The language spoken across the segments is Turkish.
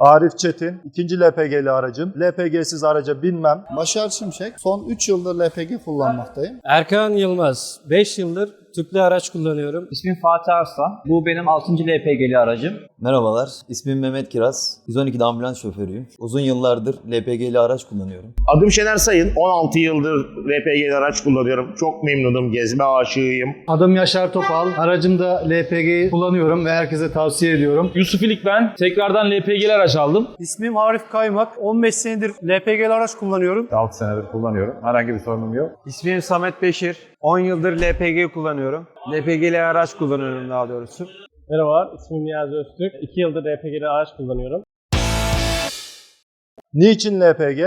Arif Çetin, ikinci LPG'li aracım. LPG'siz araca binmem. Başar Şimşek, son 3 yıldır LPG kullanmaktayım. Erkan Yılmaz, 5 yıldır tüplü araç kullanıyorum. İsmim Fatih Arslan. Bu benim 6. LPG'li aracım. Merhabalar, ismim Mehmet Kiraz. 112'de ambulans şoförüyüm. Uzun yıllardır LPG'li araç kullanıyorum. Adım Şener Sayın. 16 yıldır LPG'li araç kullanıyorum. Çok memnunum. Gezme aşığıyım. Adım Yaşar Topal. Aracımda LPG'yi kullanıyorum ve herkese tavsiye ediyorum. Yusuf İlik ben. Tekrardan LPG'li araç aldım. İsmim Arif Kaymak. 15 senedir LPG'li araç kullanıyorum. 6 senedir kullanıyorum. Herhangi bir sorunum yok. İsmim Samet Beşir. 10 yıldır LPG kullanıyorum. LPG'li araç kullanıyorum daha doğrusu. Merhaba, ismim Niyazi Öztürk. 2 yıldır LPG'li araç kullanıyorum. Niçin LPG?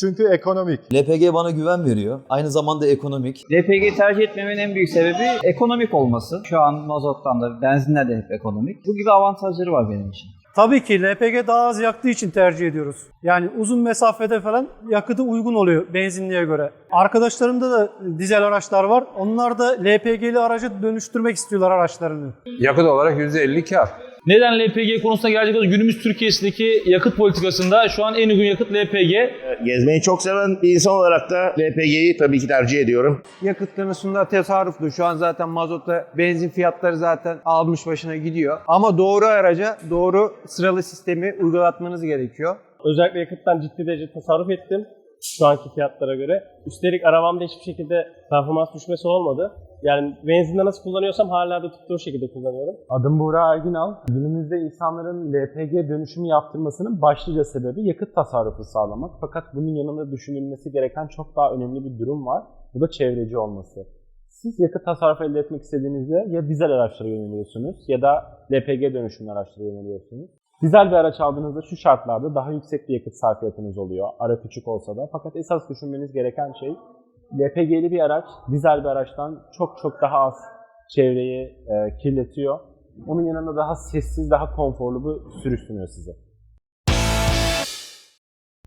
Çünkü ekonomik. LPG bana güven veriyor. Aynı zamanda ekonomik. LPG tercih etmemin en büyük sebebi ekonomik olması. Şu an mazottan da benzinler de hep ekonomik. Bu gibi avantajları var benim için. Tabii ki LPG daha az yaktığı için tercih ediyoruz. Yani uzun mesafede falan yakıtı uygun oluyor benzinliğe göre. Arkadaşlarımda da dizel araçlar var. Onlar da LPG'li araca dönüştürmek istiyorlar araçlarını. Yakıt olarak %50 kar. Neden LPG konusuna gelecek olursak günümüz Türkiye'sindeki yakıt politikasında şu an en uygun yakıt LPG. Gezmeyi çok seven bir insan olarak da LPG'yi tabii ki tercih ediyorum. Yakıt konusunda tasarruflu. Şu an zaten mazotla benzin fiyatları zaten almış başına gidiyor. Ama doğru araca doğru sıralı sistemi uygulatmanız gerekiyor. Özellikle yakıttan ciddi derece tasarruf ettim şu anki fiyatlara göre. Üstelik arabamda hiçbir şekilde performans düşmesi olmadı. Yani benzinde nasıl kullanıyorsam hala da tuttuğu şekilde kullanıyorum. Adım Buğra Erginal. Günümüzde insanların LPG dönüşümü yaptırmasının başlıca sebebi yakıt tasarrufu sağlamak. Fakat bunun yanında düşünülmesi gereken çok daha önemli bir durum var. Bu da çevreci olması. Siz yakıt tasarrufu elde etmek istediğinizde ya dizel araçlara yöneliyorsunuz ya da LPG dönüşümlü araçlara yöneliyorsunuz. Dizel bir araç aldığınızda şu şartlarda daha yüksek bir yakıt sarfiyatınız oluyor. Ara küçük olsa da. Fakat esas düşünmeniz gereken şey LPG'li bir araç dizel bir araçtan çok çok daha az çevreyi e, kirletiyor. Onun yanında daha sessiz, daha konforlu bir sürüş sunuyor size.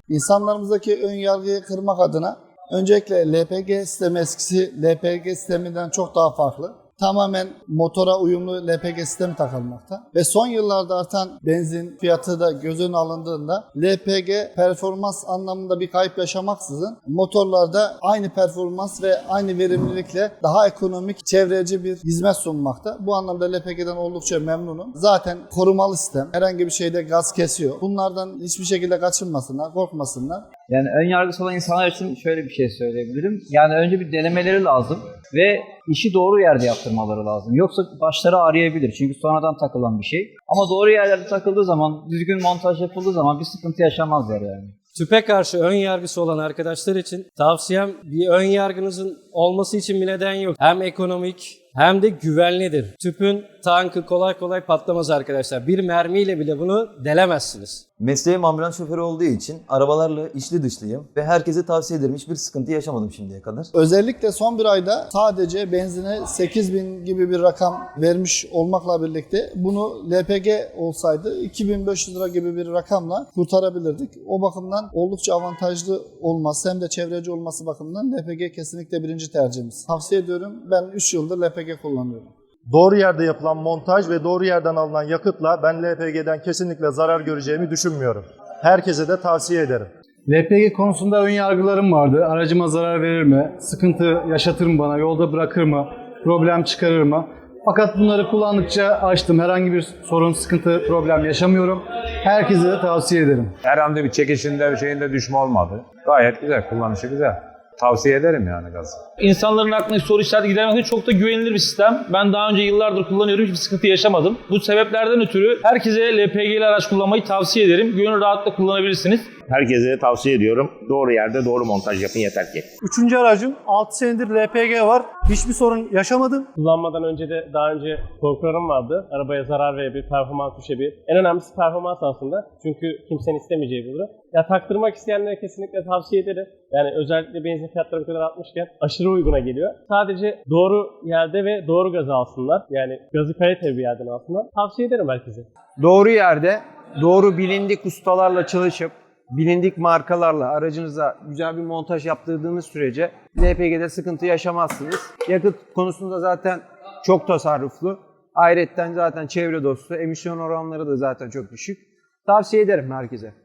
İnsanlarımızdaki ön yargıyı kırmak adına öncelikle LPG sistemi eskisi LPG sisteminden çok daha farklı. Tamamen motora uyumlu LPG sistemi takılmakta. Ve son yıllarda artan benzin fiyatı da göz önüne alındığında LPG performans anlamında bir kayıp yaşamaksızın motorlarda aynı performans ve aynı verimlilikle daha ekonomik, çevreci bir hizmet sunmakta. Bu anlamda LPG'den oldukça memnunum. Zaten korumalı sistem. Herhangi bir şeyde gaz kesiyor. Bunlardan hiçbir şekilde kaçınmasınlar, korkmasınlar. Yani ön yargısı olan insanlar için şöyle bir şey söyleyebilirim. Yani önce bir denemeleri lazım ve işi doğru yerde yaptırmaları lazım. Yoksa başları ağrıyabilir çünkü sonradan takılan bir şey. Ama doğru yerlerde takıldığı zaman, düzgün montaj yapıldığı zaman bir sıkıntı yaşamazlar yani. Tüpe karşı ön yargısı olan arkadaşlar için tavsiyem bir ön yargınızın olması için bir neden yok. Hem ekonomik hem de güvenlidir. Tüpün tankı kolay kolay patlamaz arkadaşlar. Bir mermiyle bile bunu delemezsiniz. Mesleğim ambulans şoförü olduğu için arabalarla içli dışlıyım ve herkese tavsiye ederim. Hiçbir sıkıntı yaşamadım şimdiye kadar. Özellikle son bir ayda sadece benzine 8000 gibi bir rakam vermiş olmakla birlikte bunu LPG olsaydı 2500 lira gibi bir rakamla kurtarabilirdik. O bakımdan oldukça avantajlı olması hem de çevreci olması bakımından LPG kesinlikle birinci tercihimiz. Tavsiye ediyorum. Ben 3 yıldır LPG kullanıyorum. Doğru yerde yapılan montaj ve doğru yerden alınan yakıtla ben LPG'den kesinlikle zarar göreceğimi düşünmüyorum. Herkese de tavsiye ederim. LPG konusunda ön yargılarım vardı. Aracıma zarar verir mi? Sıkıntı yaşatır mı bana? Yolda bırakır mı? Problem çıkarır mı? Fakat bunları kullandıkça açtım. Herhangi bir sorun, sıkıntı, problem yaşamıyorum. Herkese de tavsiye ederim. Herhangi bir çekişinde bir şeyinde düşme olmadı. Gayet güzel, kullanışı güzel. Tavsiye ederim yani gazı. İnsanların aklındaki soru işareti gidermek için çok da güvenilir bir sistem. Ben daha önce yıllardır kullanıyorum. Hiçbir sıkıntı yaşamadım. Bu sebeplerden ötürü herkese LPG'li araç kullanmayı tavsiye ederim. Gönül rahatlıkla kullanabilirsiniz. Herkese tavsiye ediyorum. Doğru yerde doğru montaj yapın yeter ki. Üçüncü aracım 6 senedir LPG var. Hiçbir sorun yaşamadım. Kullanmadan önce de daha önce korkularım vardı. Arabaya zarar verebilir, performans düşebilir. En önemlisi performans aslında. Çünkü kimsenin istemeyeceği bir durum. Ya taktırmak isteyenlere kesinlikle tavsiye ederim. Yani özellikle benzin fiyatları bu kadar artmışken aşırı uyguna geliyor. Sadece doğru yerde ve doğru gazı alsınlar. Yani gazı kaliteli bir yerden alsınlar. Tavsiye ederim herkese. Doğru yerde doğru bilindik ustalarla çalışıp bilindik markalarla aracınıza güzel bir montaj yaptırdığınız sürece LPG'de sıkıntı yaşamazsınız. Yakıt konusunda zaten çok tasarruflu. Ayrıca zaten çevre dostu. Emisyon oranları da zaten çok düşük. Tavsiye ederim herkese.